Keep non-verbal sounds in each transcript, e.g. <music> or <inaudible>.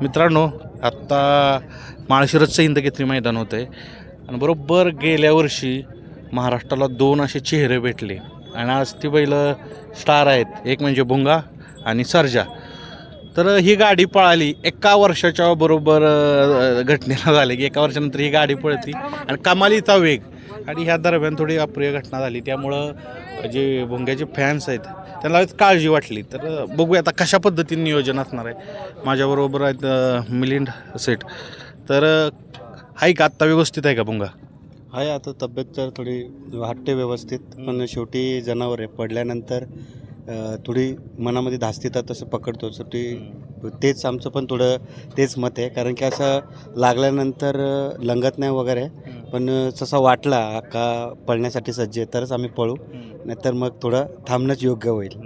मित्रांनो आत्ता माळशिरसचं हिंदकेसरी मैदान होतं आहे आणि बरोबर गेल्या वर्षी महाराष्ट्राला दोन असे चेहरे भेटले. आणि आज ती बैलं स्टार आहेत. एक म्हणजे भुंगा आणि सर्जा. तर ही गाडी पळाली. एका वर्षाच्या बरोबर घटनेला झाली की एका वर्षानंतर ही गाडी पळती. आणि कमालीचा वेग. आणि ह्या दरम्यान थोडी अप्रिय घटना झाली. त्यामुळं जे भुंग्याचे फॅन्स आहेत त्यांना काळजी वाटली. तर बघूया आता कशा पद्धतीने नियोजन असणार आहे. माझ्याबरोबर आहेत मिलिंड सेट तर आहे का? आत्ता व्यवस्थित आहे का भुंगा? आहे आता तब्येत तर थोडी वाटते व्यवस्थित पण शेवटी जनावर आहे. पडल्यानंतर थोडी मनामध्ये धास्तीतात तसं पकडतो. शेवटी तेच आमचं पण थोडं तेच मत आहे. कारण की असं लागल्यानंतर लंगत नाही वगैरे. पण तसा वाटला का पळण्यासाठी सज्ज आहे तरच आम्ही पळू. नाहीतर मग थोडं थांबणंच योग्य होईल.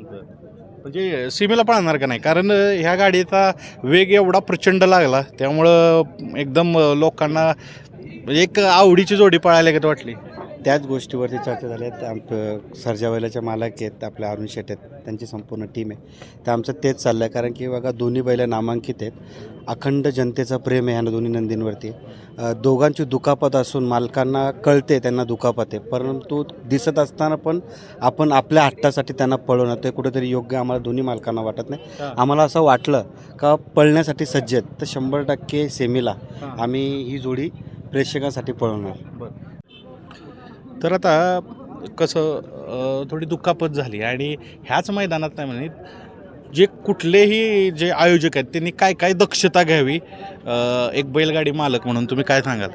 म्हणजे सीमेला पळणार का नाही? कारण ह्या गाडीचा वेग एवढा प्रचंड लागला त्यामुळं एकदम लोकांना एक आवडीची जोडी पळायला वाटली. त्याच गोष्टीवरती चर्चा झाली आहे. आमचं सर्जावैलाचे मालक आहेत आपल्या अरुण शेट आहेत त्यांची संपूर्ण टीम आहे. तर आमचं तेच चाललं आहे कारण की बघा दोन्ही बैलं नामांकित आहेत. अखंड जनतेचं प्रेम आहे ह्या दोन्ही नंदींवरती. दोघांची दुखापत असून मालकांना कळते त्यांना दुखापत आहे. परंतु दिसत असताना पण आपण आपल्या हट्टासाठी त्यांना पळवणं ते कुठेतरी योग्य आम्हाला दोन्ही मालकांना वाटत नाही. आम्हाला असं वाटलं का पळण्यासाठी सज्ज आहेत. तर शंभर टक्के सेमीला आम्ही ही जोडी प्रेक्षकांसाठी पळवणार. तर आता कसं थोडी दुखापत झाली आणि ह्याच मैदानात नाही म्हणे जे कुठलेही जे आयोजक आहेत त्यांनी काय काय दक्षता घ्यावी? एक बैलगाडी मालक म्हणून तुम्ही काय सांगाल?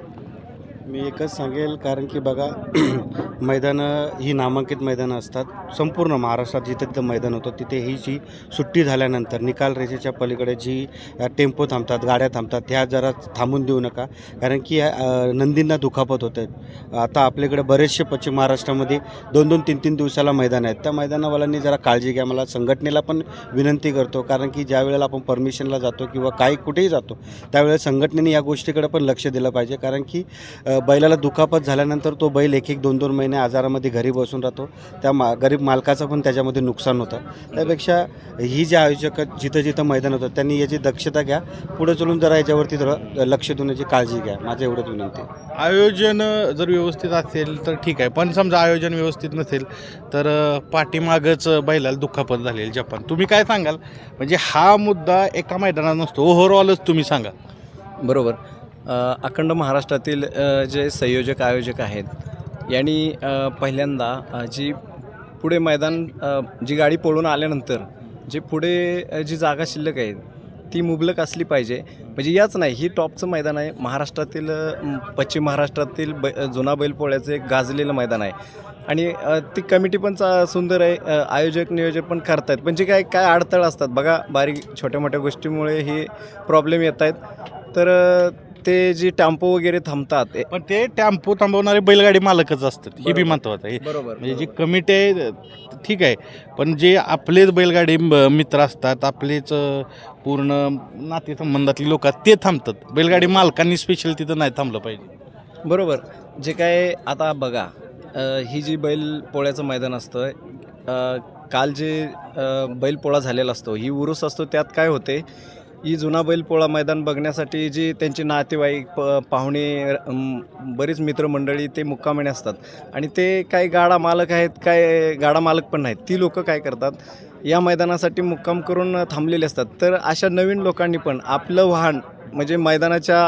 मी एकच सांगेल कारण की बघा <clears throat> मैदानं ही नामांकित मैदानं असतात. संपूर्ण महाराष्ट्रात जिथे तिथं मैदान होतं तिथे ही जी सुट्टी झाल्यानंतर निकाल रेषेच्या पलीकडे जी टेम्पो थांबतात गाड्या थांबतात ह्या जरा थांबून देऊ नका. कारण की नंदींना दुखापत होते. आता आपल्याकडे बरेचसे पश्चिम महाराष्ट्रामध्ये दोन दोन तीन तीन दिवसाला मैदान आहेत. त्या मैदानावाल्यांनी जरा काळजी घ्या. मला संघटनेला पण विनंती करतो कारण की ज्या वेळेला आपण परमिशनला जातो किंवा काही कुठेही जातो त्यावेळेला संघटनेने या गोष्टीकडे पण लक्ष दिलं पाहिजे. कारण की बैलाला दुखापत झाल्यानंतर तो बैल एक एक दोन दोन महिने आजारामध्ये घरी बसून राहतो. त्या मा गरीब मालकाचं पण त्याच्यामध्ये नुकसान होतं. त्यापेक्षा ही जी आयोजक जिथं जिथं मैदान होतं त्यांनी याची दक्षता घ्या. पुढे चलून जरा याच्यावरती थोडं लक्ष देण्याची काळजी घ्या. माझं एवढंच विनंती आहे. आयोजन जर व्यवस्थित असेल तर ठीक आहे. पण समजा आयोजन व्यवस्थित नसेल तर पाठीमागच बैलाला दुखापत झालेली जपान. तुम्ही काय सांगाल? म्हणजे हा मुद्दा एका मैदानात नसतो. ओव्हरऑलच तुम्ही सांगा. बरोबर. अखंड महाराष्ट्रातील जे संयोजक आयोजक आहेत यांनी पहिल्यांदा जी पुढे मैदान जी गाडी पळून आल्यानंतर जे पुढे जी जागा शिल्लक आहे ती मुबलक असली पाहिजे. म्हणजे याच नाही ही टॉपचं मैदान आहे. महाराष्ट्रातील पश्चिम महाराष्ट्रातील बै जुना बैलपोळ्याचं एक गाजलेलं मैदान आहे. आणि ती कमिटी पण चा सुंदर आहे. आयोजक नियोजक पण करतायत. पण जे काय काय अडथळं असतात बघा बारीक छोट्या मोठ्या गोष्टीमुळे हे प्रॉब्लेम येत आहेत तर ते जी टॅम्पो वगैरे थांबतात पण ते टेम्पो थांबवणारे बैलगाडी मालकच असतात. हे बी बरोबर. महत्वाचं आहे. बरोबर म्हणजे जी कमिटी आहे ठीक आहे. पण जे आपलेच बैलगाडी मित्र असतात आपलेच पूर्ण नातेसंबंधातली लोक ते थांबतात. बैलगाडी मालकांनी स्पेशल तिथं नाही थांबलं पाहिजे. बरोबर. जे काय आता बघा ही जी बैल पोळ्याचं मैदान असतं काल जे बैलपोळा झालेला असतो ही उरूस असतो त्यात काय होते ही जुना बैलपोळा मैदान बघण्यासाठी जी त्यांची नातेवाईक प पाहुणे बरीच मित्रमंडळी ते मुक्कामिणे असतात. आणि ते काही गाडा मालक आहेत काय गाडा मालक पण नाहीत. ती लोकं काय करतात? या मैदानासाठी मुक्काम करून थांबलेले असतात. तर अशा नवीन लोकांनी पण आपलं वाहन म्हणजे मैदानाच्या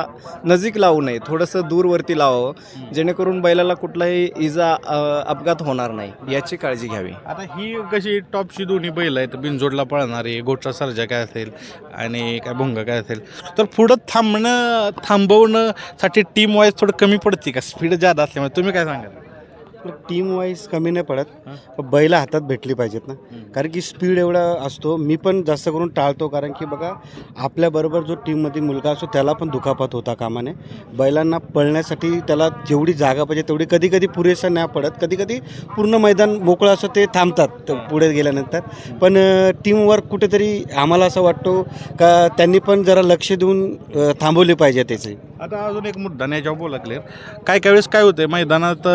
नजीक लावू नये थोडंसं दूरवरती लावावं जेणेकरून बैलाला कुठलाही इजा अ, अपघात होणार नाही याची काळजी घ्यावी. आता ही कशी टॉपची दोन्ही बैल आहेत बिनजोडला पळणारी गोठा सर्जा काय असेल आणि काय भोंगा काय असेल तर पुढं थांबणं थांबवणं साठी टीम वाईज थोडं कमी पडते का? स्पीड जादा असल्यामुळे तुम्ही काय सांगाल? टीम वाईज कमी नाही पडत. पण बैल हातात भेटली पाहिजेत ना. कारण की स्पीड एवढा असतो. मी पण जास्त करून टाळतो. कारण की बघा आपल्याबरोबर जो टीममध्ये मुलगा असतो त्याला पण दुखापत होता कामाने. बैलांना पळण्यासाठी त्याला जेवढी जागा पाहिजे तेवढी कधी कधी पुरेसा नाही पडत. कधी कधी पूर्ण मैदान मोकळं असं ते थांबतात पुढे गेल्यानंतर. पण टीमवर्क कुठेतरी आम्हाला असं वाटतो का त्यांनी पण जरा लक्ष देऊन थांबवले पाहिजे त्याचे. आता अजून एक मुद्दा नाही याच्यावर बोला क्लिअर काय काय वेळेस काय होतंय मैदानात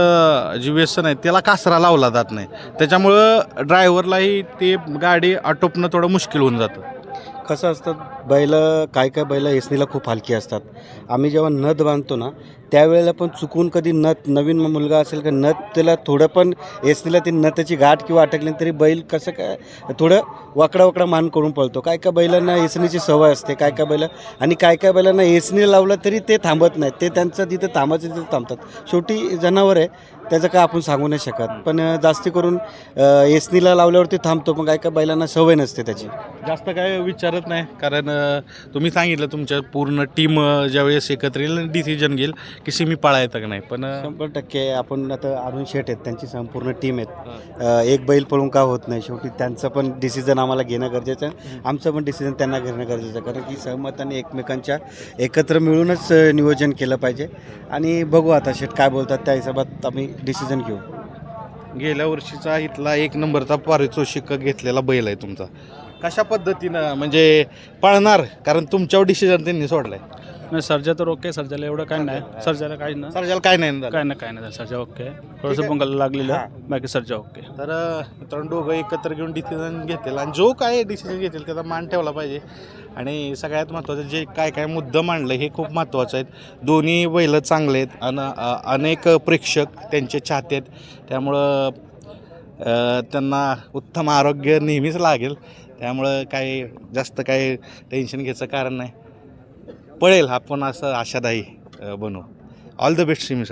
जी व्यसन आहे त्याला कासरा लावला जात नाही. त्याच्यामुळं ड्रायव्हरलाही ते गाडी आटोपणं थोडं मुश्किल होऊन जातं. कसं असतं बैल काय काय बैल एसनीला खूप हलकी असतात. आम्ही जेव्हा नथ बांधतो ना त्यावेळेला पण चुकून कधी नथ नवीन मुलगा असेल का नथ त्याला थोडं पण एसनीला ती नथाची गाठ किंवा अटकली तरी बैल कसं काय थोडं वाकडा वाकडा मान करून पळतो. काय काय बैलांना एसनीची सवय असते काय काय बैल आणि काय काय बैलांना एसनी लावलं तरी ते थांबत नाहीत. ते त्यांचं तिथं थांबायचं तिथं थांबतात. शेवटी जनावर आहे त्याचं काय आपण सांगू नाही शकत. पण जास्ती करून एसनीला लावल्यावरती थांबतो पण काय काय बैलांना सवय नसते त्याची. जास्त काय विचार विचारत नाही. कारण तुम्ही सांगितलं तुमच्या पूर्ण टीम ज्यावेळेस एकत्र येईल डिसिजन घेईल की सिमी पाळायचं का नाही. पण शंभर टक्के आपण आता अरुण शेठ आहेत त्यांची संपूर्ण टीम आहेत. एक बैल पळून का होत नाही? शेवटी त्यांचं पण डिसिजन आम्हाला घेणं गरजेचं आहे. आमचं पण डिसिजन त्यांना घेणं गरजेचं आहे. कारण की सहमताने एकमेकांच्या एकत्र मिळूनच नियोजन केलं पाहिजे. आणि बघू आता शेठ काय बोलतात त्या हिशोबात आम्ही डिसिजन घेऊ. गेल्या वर्षीचा इथला एक नंबरचा पारितोषिक घेतलेला बैल आहे तुमचा. कशा पद्धतीनं म्हणजे पळणार? कारण तुमच्यावर डिसिजन त्यांनी सोडलाय. नाही सर्जा तर ओके सर्जाला एवढं काय नाही. सर्जाला काही नाही. सरजाला काय नाही झालं. काय नाही काय नाही सर्जा ओके थोडंसं पंगाला लागलेलं. बाकी सर्जा ओके तर अ, मित्रांनो दोघं एकत्र घेऊन डिसिजन घेतील. आणि जो काय डिसिजन घेतील त्याचा मान ठेवला पाहिजे. आणि सगळ्यात महत्त्वाचं जे काय काय मुद्दा मांडलं हे खूप महत्त्वाचं आहेत. दोन्ही बैलं चांगले आहेत. आणि अ, अनेक प्रेक्षक त्यांचे चाहते आहेत. त्यामुळं अ, त्यांना उत्तम आरोग्य नेहमीच लागेल. त्यामुळं काही जास्त काही टेन्शन घ्यायचं कारण नाही. पळेल आपण असं आशादायी बनू. All the best सिमीसाठी